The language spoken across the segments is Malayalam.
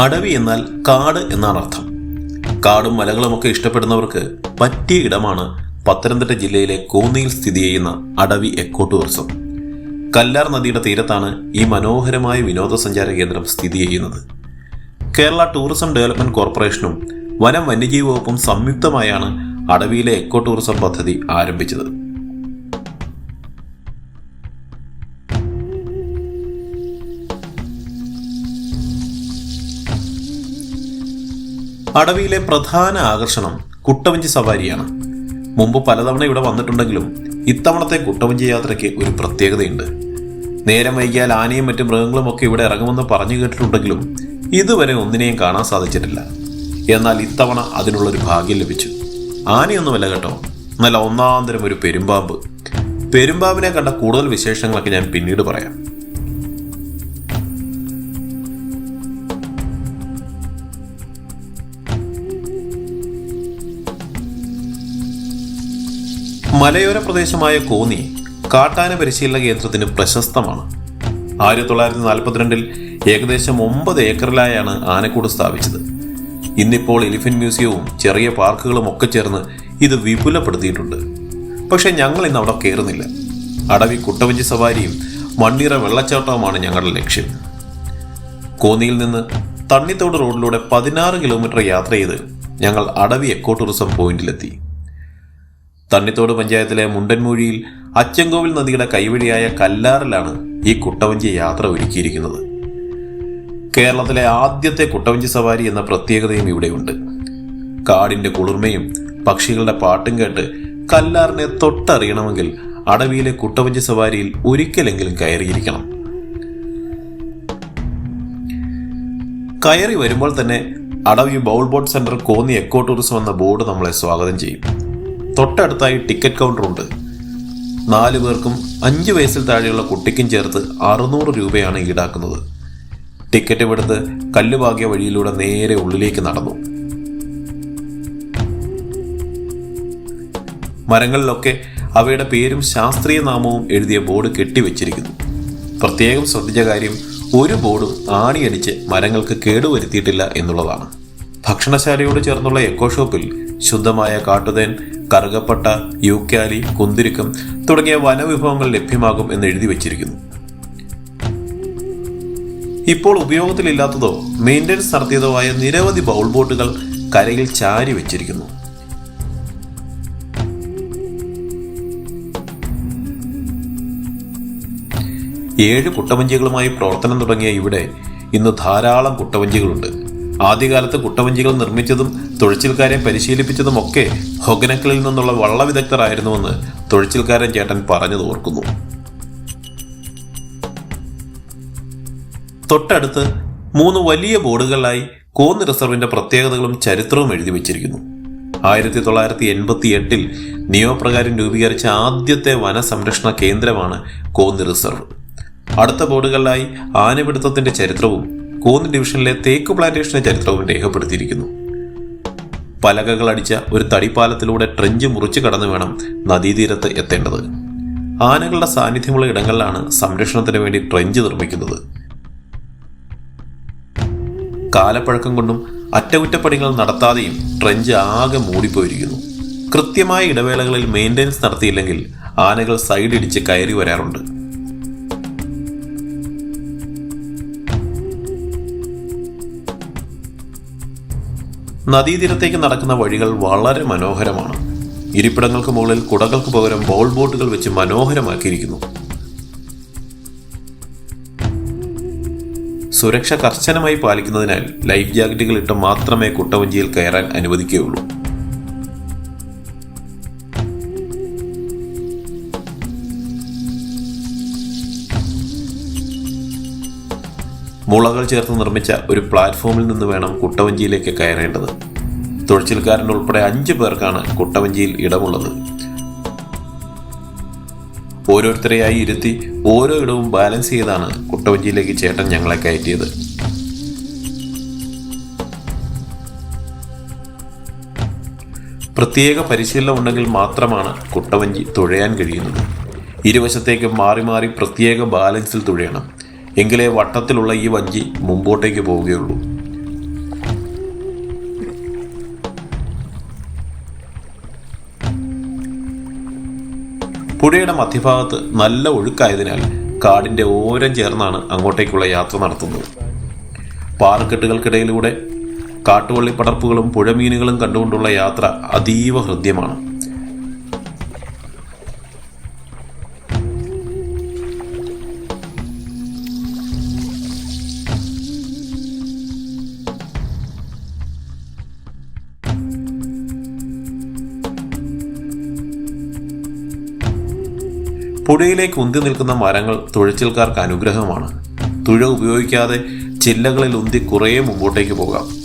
അടവി എന്നാൽ കാട് എന്നാണ് അർത്ഥം. കാടും മലകളും ഒക്കെ ഇഷ്ടപ്പെടുന്നവർക്ക് പറ്റിയ ഇടമാണ് പത്തനംതിട്ട ജില്ലയിലെ കോന്നിയിൽ സ്ഥിതി ചെയ്യുന്ന അടവി എക്കോ ടൂറിസം കല്ലാർ നദിയുടെ തീരത്താണ് ഈ മനോഹരമായ വിനോദസഞ്ചാര കേന്ദ്രം സ്ഥിതി ചെയ്യുന്നത്. കേരള ടൂറിസം ഡെവലപ്മെന്റ് കോർപ്പറേഷനും വനം വന്യജീവി വകുപ്പും സംയുക്തമായാണ് അടവിയിലെ എക്കോ ടൂറിസം പദ്ധതി ആരംഭിച്ചത്. അടവിയിലെ പ്രധാന ആകർഷണം കുട്ടവഞ്ചി സവാരിയാണ്. മുമ്പ് പലതവണ ഇവിടെ വന്നിട്ടുണ്ടെങ്കിലും ഇത്തവണത്തെ കുട്ടവഞ്ചി യാത്രയ്ക്ക് ഒരു പ്രത്യേകതയുണ്ട്. നേരം വൈകിയാൽ ആനയും മറ്റു മൃഗങ്ങളും ഒക്കെ ഇവിടെ ഇറങ്ങുമെന്ന് പറഞ്ഞു കേട്ടിട്ടുണ്ടെങ്കിലും ഇതുവരെ ഒന്നിനെയും കാണാൻ സാധിച്ചിട്ടില്ല. എന്നാൽ ഇത്തവണ അതിനുള്ളൊരു ഭാഗ്യം ലഭിച്ചു. ആനയൊന്നുമല്ല കേട്ടോ. നല്ല ഒന്നാന്തരം ഒരു പെരുമ്പാമ്പ്. പെരുമ്പാമ്പിനെ കണ്ട കൂടുതൽ വിശേഷങ്ങളൊക്കെ ഞാൻ പിന്നീട് പറയാം. മലയോര പ്രദേശമായ കോന്നി കാട്ടാന പരിശീലന കേന്ദ്രത്തിന് പ്രശസ്തമാണ്. ആയിരത്തി തൊള്ളായിരത്തി നാൽപ്പത്തിരണ്ടിൽ ഏകദേശം ഒമ്പത് ഏക്കറിലായാണ് ആനക്കൂട് സ്ഥാപിച്ചത്. ഇന്നിപ്പോൾ എലിഫന്റ് മ്യൂസിയവും ചെറിയ പാർക്കുകളും ഒക്കെ ചേർന്ന് ഇത് വിപുലപ്പെടുത്തിയിട്ടുണ്ട്. പക്ഷെ ഞങ്ങൾ ഇന്ന് അവിടെ കയറുന്നില്ല. അടവി കുട്ടവഞ്ചി സവാരിയും മണ്ണിറ വെള്ളച്ചാട്ടവുമാണ് ഞങ്ങളുടെ ലക്ഷ്യം. കോന്നിയിൽ നിന്ന് തണ്ണിത്തോട് റോഡിലൂടെ പതിനാറ് കിലോമീറ്റർ യാത്ര ചെയ്ത് ഞങ്ങൾ അടവി എക്കോ ടൂറിസം പോയിന്റിലെത്തി. തണ്ണിത്തോട് പഞ്ചായത്തിലെ മുണ്ടൻമൂഴിയിൽ അച്ചൻകോവിൽ നദിയുടെ കൈവഴിയായ കല്ലാറിലാണ് ഈ കുട്ടവഞ്ചി യാത്ര ഒരുക്കിയിരിക്കുന്നത്. കേരളത്തിലെ ആദ്യത്തെ കുട്ടവഞ്ചി സവാരി എന്ന പ്രത്യേകതയും ഇവിടെയുണ്ട്. കാടിന്റെ കുളിർമയും പക്ഷികളുടെ പാട്ടും കേട്ട് കല്ലാറിനെ തൊട്ടറിയണമെങ്കിൽ അടവിയിലെ കുട്ടവഞ്ചി സവാരിയിൽ ഒരിക്കലെങ്കിലും കയറിയിരിക്കണം. കയറി വരുമ്പോൾ തന്നെ Adavi bowl boat centre Konni eco tourism എന്ന ബോർഡ് നമ്മളെ സ്വാഗതം ചെയ്യും. തൊട്ടടുത്തായി ടിക്കറ്റ് കൗണ്ടർ ഉണ്ട്. നാല് പേർക്കും അഞ്ച് വയസ്സിൽ താഴെയുള്ള കുട്ടിക്കും ചേർത്ത് അറുന്നൂറ് രൂപയാണ് ഈടാക്കുന്നത്. ടിക്കറ്റ് എടുത്ത് കല്ലുഭാഗ്യ വഴിയിലൂടെ നേരെ ഉള്ളിലേക്ക് നടന്നു. മരങ്ങളിലൊക്കെ അവയുടെ പേരും ശാസ്ത്രീയ നാമവും എഴുതിയ ബോർഡ് കെട്ടിവെച്ചിരിക്കുന്നു. പ്രത്യേകം ശ്രദ്ധിച്ച കാര്യം ഒരു ബോർഡും ആണിയടിച്ച് മരങ്ങൾക്ക് കേടുവരുത്തിയിട്ടില്ല എന്നുള്ളതാണ്. ഭക്ഷണശാലയോട് ചേർന്നുള്ള എക്കോ ഷോപ്പിൽ ശുദ്ധമായ കാട്ടുതേൻ കറുകപ്പട്ട യൂക്കാലി കുന്തിരിക്കം തുടങ്ങിയ വനവിഭവങ്ങൾ ലഭ്യമാകും എന്ന് എഴുതി വച്ചിരിക്കുന്നു. ഇപ്പോൾ ഉപയോഗത്തിലില്ലാത്തതോ മെയിന്റനൻസ് നടത്തിയതോ ആയ നിരവധി ബൗൾ ബോട്ടുകൾ കരയിൽ ചാരി വെച്ചിരിക്കുന്നു. ഏഴ് കുട്ടവഞ്ചികളുമായി പ്രവർത്തനം തുടങ്ങിയ ഇവിടെ ഇന്ന് ധാരാളം കുട്ടവഞ്ചികളുണ്ട്. ആദ്യകാലത്ത് കുട്ടവഞ്ചികൾ നിർമ്മിച്ചതും തുഴച്ചിൽക്കാരെ പരിശീലിപ്പിച്ചതുമൊക്കെ ഹൊഗനക്കളിൽ നിന്നുള്ള വള്ള വിദഗ്ധരായിരുന്നുവെന്ന് തുഴച്ചിൽക്കാരൻ ചേട്ടൻ പറഞ്ഞു ഓർക്കുന്നു. തൊട്ടടുത്ത് മൂന്ന് വലിയ ബോർഡുകളിലായി കോന്നി റിസർവിന്റെ പ്രത്യേകതകളും ചരിത്രവും എഴുതി വെച്ചിരിക്കുന്നു. ആയിരത്തി തൊള്ളായിരത്തി എൺപത്തി എട്ടിൽ നിയമപ്രകാരം രൂപീകരിച്ച ആദ്യത്തെ വനസംരക്ഷണ കേന്ദ്രമാണ് കോന്നി റിസർവ്. അടുത്ത ബോർഡുകളിലായി ആനപിടുത്തത്തിന്റെ ചരിത്രവും കോന്നി ഡിവിഷനിലെ തേക്ക് പ്ലാന്റേഷന്റെ ചരിത്രവും രേഖപ്പെടുത്തിയിരിക്കുന്നു. പലകകൾ അടിച്ച ഒരു തടിപ്പാലത്തിലൂടെ ട്രെഞ്ച് മുറിച്ചു കടന്നു വേണം നദീതീരത്ത് എത്തേണ്ടത്. ആനകളുടെ സാന്നിധ്യമുള്ള ഇടങ്ങളിലാണ് സംരക്ഷണത്തിന് വേണ്ടി ട്രെഞ്ച് നിർമ്മിക്കുന്നത്. കാലപ്പഴക്കം കൊണ്ടും അറ്റകുറ്റപ്പണികൾ നടത്താതെയും ട്രെഞ്ച് ആകെ മൂടിപ്പോയിരിക്കുന്നു. കൃത്യമായ ഇടവേളകളിൽ മെയിന്റെനൻസ് നടത്തിയില്ലെങ്കിൽ ആനകൾ സൈഡ് ഇടിച്ച് കയറി വരാറുണ്ട്. നദീതീരത്തേക്ക് നടക്കുന്ന വഴികൾ വളരെ മനോഹരമാണ്. ഇരിപ്പിടങ്ങൾക്ക് മുകളിൽ കുടകൾക്ക് പകരം ബോൾ ബോട്ടുകൾ വെച്ച് മനോഹരമാക്കിയിരിക്കുന്നു. സുരക്ഷ കർശനമായി പാലിക്കുന്നതിനാൽ ലൈഫ് ജാക്കറ്റുകൾ ഇട്ട് മാത്രമേ കുട്ടവഞ്ചിയിൽ കയറാൻ അനുവദിക്കുകയുള്ളൂ. മുളകൾ ചേർത്ത് നിർമ്മിച്ച ഒരു പ്ലാറ്റ്ഫോമിൽ നിന്ന് വേണം കുട്ടവഞ്ചിയിലേക്ക് കയറേണ്ടത്. തുഴച്ചിൽക്കാരൻ ഉൾപ്പെടെ അഞ്ചു പേർക്കാണ് കുട്ടവഞ്ചിയിൽ ഇടമുള്ളത്. ഓരോരുത്തരെയായി ഇരുത്തി ഓരോ ഇടവും ബാലൻസ് ചെയ്താണ് കുട്ടവഞ്ചിയിലേക്ക് ചേട്ടൻ ഞങ്ങളെ കയറ്റിയത്. പ്രത്യേക പരിശീലനം ഉണ്ടെങ്കിൽ മാത്രമാണ് കുട്ടവഞ്ചി തുഴയാൻ കഴിയുന്നത്. ഇരുവശത്തേക്ക് മാറി മാറി പ്രത്യേക ബാലൻസിൽ തുഴയണം. എങ്കിലേ വട്ടത്തിലുള്ള ഈ വഞ്ചി മുമ്പോട്ടേക്ക് പോവുകയുള്ളൂ. പുഴയുടെ മധ്യഭാഗത്ത് നല്ല ഒഴുക്കായതിനാൽ കാടിന്റെ ഓരം ചേർന്നാണ് അങ്ങോട്ടേക്കുള്ള യാത്ര നടത്തുന്നത്. പാറക്കെട്ടുകൾക്കിടയിലൂടെ കാട്ടുവള്ളിപ്പടർപ്പുകളും പുഴമീനുകളും കണ്ടുകൊണ്ടുള്ള യാത്ര അതീവ ഹൃദ്യമാണ്. പുഴയിലേക്ക് ഉന്തി നിൽക്കുന്ന മരങ്ങൾ തുഴച്ചിൽക്കാർക്ക് അനുഗ്രഹമാണ്. തുഴ ഉപയോഗിക്കാതെ ചില്ലകളിൽ ഉന്തി കുറേ മുമ്പോട്ടേക്ക് പോകാം.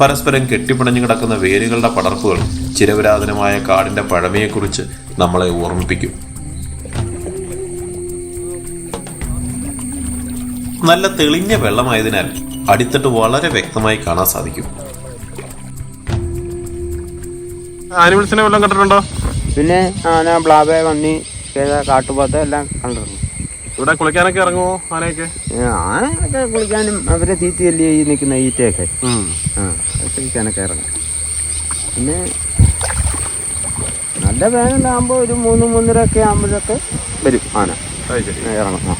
പരസ്പരം കെട്ടിപ്പിണഞ്ഞു കിടക്കുന്ന വേരുകളുടെ പടർപ്പുകൾ ചിരപുരാതനമായ കാടിന്റെ പഴമയെക്കുറിച്ച് നമ്മളെ ഓർമ്മിപ്പിക്കും. നല്ല തെളിഞ്ഞ വെള്ളമായതിനാൽ അടിത്തട്ട് വളരെ വ്യക്തമായി കാണാൻ സാധിക്കും. ആനിമൽസിനെ വെള്ളം കണ്ടിട്ടുണ്ടോ? പിന്നെ ആന ബ്ലാബെ വന്നി കാട്ടുപാത്ത കാട്ടുപോത്ത എല്ലാം കണ്ടിരുന്നു ഇവിടെ കുളിക്കാനൊക്കെ ഇറങ്ങുമോ ആനയൊക്കെ? ഏ, ആനയൊക്കെ കുളിക്കാനും അവരെ തീറ്റയല്ലേ ഈ നിൽക്കുന്ന ഈറ്റയൊക്കെ. ആ കുളിക്കാനൊക്കെ ഇറങ്ങും. പിന്നെ നല്ല വേനലാകുമ്പോൾ ഒരു മൂന്ന് മൂന്നര ഒക്കെ ആകുമ്പോഴൊക്കെ വരും ആന. ഇറങ്ങും. ആ.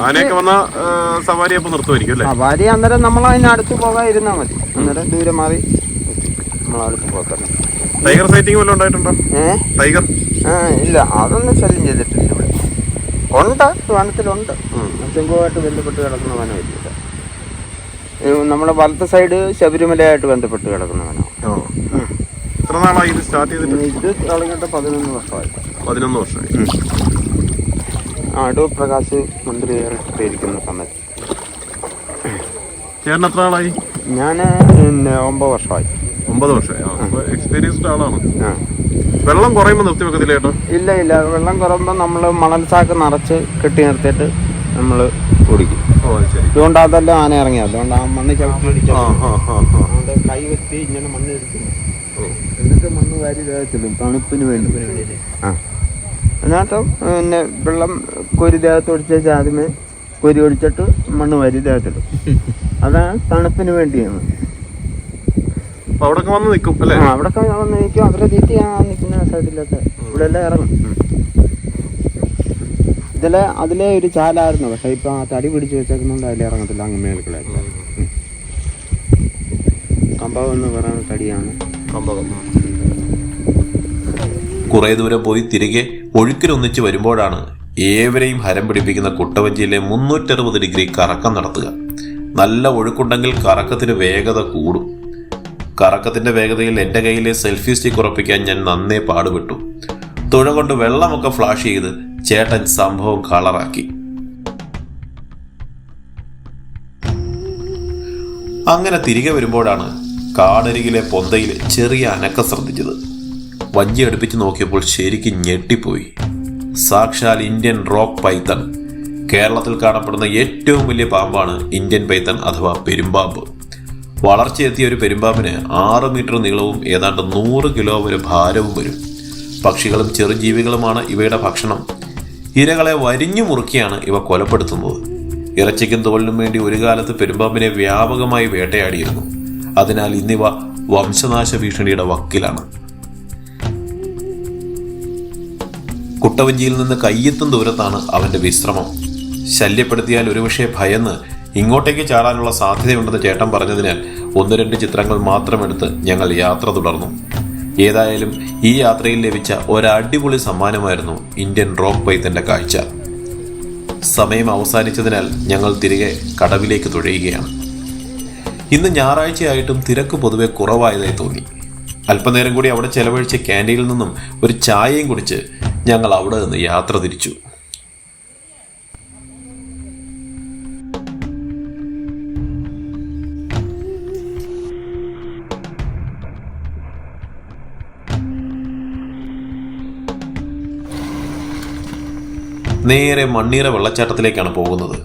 ആനയൊക്കെ വന്ന സവാരി അപ്പൊ നിർത്തുമായിരിക്കും അല്ലേ? ആ ഭാര്യ അന്നേരം നമ്മൾ അതിന് അടുത്ത് പോകാൻ ഇരുന്നാൽ മതി. അന്നേരം ദൂരെ മാറി നമ്മളടുത്ത് പോക്കല്ല ടൈഗർ സൈറ്റിംഗ് വല്ലതും ഉണ്ടായിട്ടുണ്ടോ? ഏഹ് ടൈഗർ ആ ഇല്ല അതൊന്നും ശല്യം ചെയ്തിട്ടില്ല ഇവിടെ. ഉണ്ട് വനത്തിലുണ്ട്. ചെങ്കുമായിട്ട് ബന്ധപ്പെട്ട് കിടക്കുന്ന വനമില്ല നമ്മുടെ വലത്തെ സൈഡ് ശബരിമലയായിട്ട് ബന്ധപ്പെട്ട് കിടക്കുന്ന വനമാണ്. എത്ര നാളായി ഇത് സ്റ്റാർട്ട് ചെയ്തിട്ട്? ഇത് തുടങ്ങിയിട്ട് പതിനൊന്ന് വർഷമായി. പതിനൊന്ന് വർഷമായി. ആ അടൂർ പ്രകാശ് മന്ത്രി ഇരിക്കുന്ന സമയത്ത്. ചേട്ടൻ എത്ര ഞാൻ ഒമ്പത് വർഷമായി. ഒമ്പത് വർഷമായി. എക്സ്പീരിയൻസ്ഡ് ആളാണ്. ആ. വെള്ളം കുറയുമ്പോൾ നിർത്തി വെക്കത്തില്ല ചേട്ടാ ഇല്ല ഇല്ല. വെള്ളം കുറയുമ്പോൾ നമ്മൾ മണൽ ചാക്ക് നിറച്ച് കെട്ടി നിർത്തിയിട്ട് നമ്മൾ കുടിക്കും. അതുകൊണ്ട് അതെല്ലാം ആന ഇറങ്ങിയത് അതുകൊണ്ട് ആ മണ്ണ് ചവിട്ടി അതുകൊണ്ട് കൈ വെച്ച് ഇങ്ങനെ മണ്ണ് എടുക്കും എന്നിട്ട് മണ്ണ് വാരി ദേഹത്തിടും തണുപ്പിന് വേണ്ടി. ആ. എന്നിട്ട് പിന്നെ വെള്ളം കൊരി ദേഹത്ത് ഒടിച്ച ആദ്യമേ കൊരി ഒടിച്ചിട്ട് മണ്ണ് വാരി ദേഹത്തിടും അതാണ് തണുപ്പിന് വേണ്ടിയാണ്. അവിടെ വന്ന് നിൽക്കും അല്ലേ? അവിടെ വന്ന് നിൽക്കും അവരെ തീറ്റി ആ നിൽക്കുന്ന സൈഡിലൊക്കെ ഇവിടെ എല്ലാം ഇറങ്ങും. ഇതിലെ അതിലെ ഒരു ചാലായിരുന്നു. പക്ഷെ ഇപ്പൊ ആ തടി പിടിച്ചു വെച്ചേക്കുന്നോണ്ട് അതിലെ ഇറങ്ങത്തില്ല. അങ്ങ് മേൽക്കളായിട്ട് കമ്പം എന്ന് പറയുന്ന തടിയാണ്. കമ്പകം കുറേ ദൂരം പോയി തിരികെ ഒഴുക്കിലൊന്നിച്ച് വരുമ്പോഴാണ് ഏവരെയും ഹരം പിടിപ്പിക്കുന്ന കുട്ടവഞ്ചിയിലെ മുന്നൂറ്ററുപത് ഡിഗ്രി കറക്കം നടത്തുക. നല്ല ഒഴുക്കുണ്ടെങ്കിൽ കറക്കത്തിന് വേഗത കൂടും. കറക്കത്തിന്റെ വേഗതയിൽ എന്റെ കയ്യിലെ സെൽഫി സ്റ്റിക്ക് ഉറപ്പിക്കാൻ ഞാൻ നന്നേ പാടുപെട്ടു. തുഴ കൊണ്ട് വെള്ളമൊക്കെ ഫ്ലാഷ് ചെയ്ത് ചേട്ടൻ സംഭവം കളറാക്കി. അങ്ങനെ തിരികെ വരുമ്പോഴാണ് കാടരികിലെ പൊന്തയിൽ ചെറിയ അനക്ക ശ്രദ്ധിച്ചത്. വഞ്ചി അടുപ്പിച്ച് നോക്കിയപ്പോൾ ശരിക്കും ഞെട്ടിപ്പോയി. സാക്ഷാൽ ഇന്ത്യൻ റോക്ക് പൈത്തൺ. കേരളത്തിൽ കാണപ്പെടുന്ന ഏറ്റവും വലിയ പാമ്പാണ് ഇന്ത്യൻ പൈത്തൺ അഥവാ പെരുമ്പാമ്പ്. വളർച്ചയെത്തിയ ഒരു പെരുമ്പാമ്പിന് ആറ് മീറ്റർ നീളവും ഏതാണ്ട് നൂറ് കിലോ വരെ ഭാരവും വരും. പക്ഷികളും ചെറുജീവികളുമാണ് ഇവയുടെ ഭക്ഷണം. ഇരകളെ വരിഞ്ഞു മുറുക്കിയാണ് ഇവ കൊലപ്പെടുത്തുന്നത്. ഇറച്ചിക്കും തോലിനും വേണ്ടി ഒരു കാലത്ത് പെരുമ്പാമ്പിനെ വ്യാപകമായി വേട്ടയാടിയിരുന്നു. അതിനാൽ ഇന്നിവ വംശനാശ ഭീഷണിയുടെ വക്കിലാണ്. കുട്ടവഞ്ചിയിൽ നിന്ന് കയ്യെത്തും ദൂരത്താണ് അവന്റെ വിശ്രമം. ശല്യപ്പെടുത്തിയാൽ ഒരുപക്ഷെ ഭയന്ന് ഇങ്ങോട്ടേക്ക് ചാടാനുള്ള സാധ്യതയുണ്ടെന്ന് ചേട്ടൻ പറഞ്ഞതിനാൽ ഒന്ന് രണ്ട് ചിത്രങ്ങൾ മാത്രമെടുത്ത് ഞങ്ങൾ യാത്ര തുടർന്നു. ഏതായാലും ഈ യാത്രയിൽ ലഭിച്ച ഒരടിപൊളി സമ്മാനമായിരുന്നു ഇന്ത്യൻ റോക്ക് പൈത്തന്റെ കാഴ്ച. സമയം അവസാനിച്ചതിനാൽ ഞങ്ങൾ തിരികെ കടവിലേക്ക് തുഴയുകയാണ്. ഇന്ന് ഞായറാഴ്ചയായിട്ടും തിരക്ക് പൊതുവെ കുറവായതായി തോന്നി. അല്പനേരം കൂടി അവിടെ ചെലവഴിച്ച ക്യാന്റീനിൽ നിന്നും ഒരു ചായയും കുടിച്ച് ഞങ്ങൾ അവിടെ നിന്ന് യാത്ര തിരിച്ചു. നേരെ മണ്ണീര വെള്ളച്ചാട്ടത്തിലേക്കാണ് പോകുന്നത്.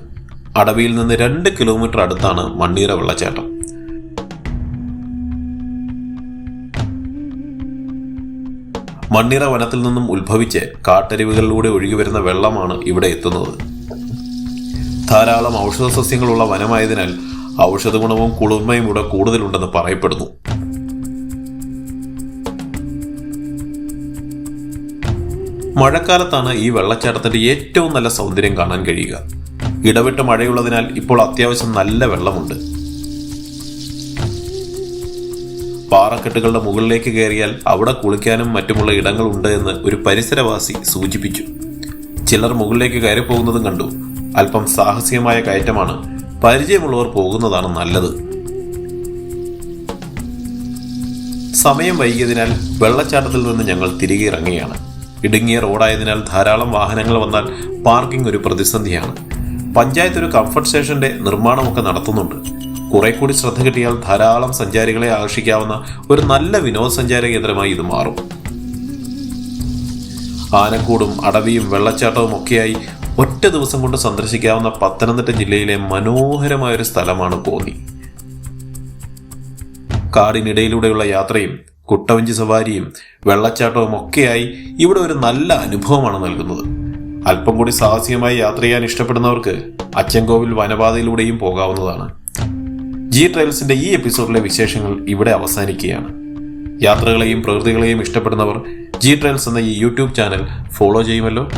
അടവിയിൽ നിന്ന് രണ്ട് കിലോമീറ്റർ അടുത്താണ് മണ്ണീര വെള്ളച്ചാട്ടം. മണ്ണീറ വനത്തിൽ നിന്നും ഉത്ഭവിച്ച് കാട്ടരുവികളിലൂടെ ഒഴുകിവരുന്ന വെള്ളമാണ് ഇവിടെ എത്തുന്നത്. ധാരാളം ഔഷധ സസ്യങ്ങളുള്ള വനമായതിനാൽ ഔഷധ ഗുണവും കുളിർമയും ഇവിടെ കൂടുതലുണ്ടെന്ന് പറയപ്പെടുന്നു. മഴക്കാലത്താണ് ഈ വെള്ളച്ചാട്ടത്തിന്റെ ഏറ്റവും നല്ല സൗന്ദര്യം കാണാൻ കഴിയുക. ഇടവിട്ട് മഴയുള്ളതിനാൽ ഇപ്പോൾ അത്യാവശ്യം നല്ല വെള്ളമുണ്ട്. പാറക്കെട്ടുകളുടെ മുകളിലേക്ക് കയറിയാൽ അവിടെ കുളിക്കാനും മറ്റുമുള്ള ഇടങ്ങളുണ്ട് എന്ന് ഒരു പരിസരവാസി സൂചിപ്പിച്ചു. ചിലർ മുകളിലേക്ക് കയറി പോകുന്നതും കണ്ടു. അല്പം സാഹസികമായ കയറ്റമാണ്. പരിചയമുള്ളവർ പോകുന്നതാണ് നല്ലത്. സമയം വൈകിയതിനാൽ വെള്ളച്ചാട്ടത്തിൽ നിന്ന് ഞങ്ങൾ തിരികെ ഇറങ്ങുകയാണ്. ഇടുങ്ങിയ റോഡായതിനാൽ ധാരാളം വാഹനങ്ങൾ വന്നാൽ പാർക്കിംഗ് ഒരു പ്രതിസന്ധിയാണ്. പഞ്ചായത്ത് ഒരു കംഫർട്ട് സ്റ്റേഷന്റെ നിർമ്മാണമൊക്കെ നടത്തുന്നുണ്ട്. കുറെ കൂടി ശ്രദ്ധ കിട്ടിയാൽ ധാരാളം സഞ്ചാരികളെ ആകർഷിക്കാവുന്ന ഒരു നല്ല വിനോദസഞ്ചാര കേന്ദ്രമായി ഇത് മാറും. ആനക്കൂടും അടവിയും വെള്ളച്ചാട്ടവും ഒക്കെയായി ഒറ്റ ദിവസം കൊണ്ട് സന്ദർശിക്കാവുന്ന പത്തനംതിട്ട ജില്ലയിലെ മനോഹരമായ ഒരു സ്ഥലമാണ് കോന്നി കാടിനിടയിലൂടെയുള്ള യാത്രയും കുട്ടവഞ്ചി സവാരിയും വെള്ളച്ചാട്ടവും ഒക്കെയായി ഇവിടെ ഒരു നല്ല അനുഭവമാണ് നൽകുന്നത്. അല്പം കൂടി സാഹസികമായി യാത്ര ചെയ്യാൻ ഇഷ്ടപ്പെടുന്നവർക്ക് അച്ചൻകോവിൽ വനപാതയിലൂടെയും പോകാവുന്നതാണ്. ജി ട്രയൽസിന്റെ ഈ എപ്പിസോഡിലെ വിശേഷങ്ങൾ ഇവിടെ അവസാനിക്കുകയാണ്. യാത്രകളെയും പ്രകൃതികളെയും ഇഷ്ടപ്പെടുന്നവർ ജി ട്രയൽസ് എന്ന ഈ യൂട്യൂബ് ചാനൽ ഫോളോ ചെയ്യുമല്ലോ.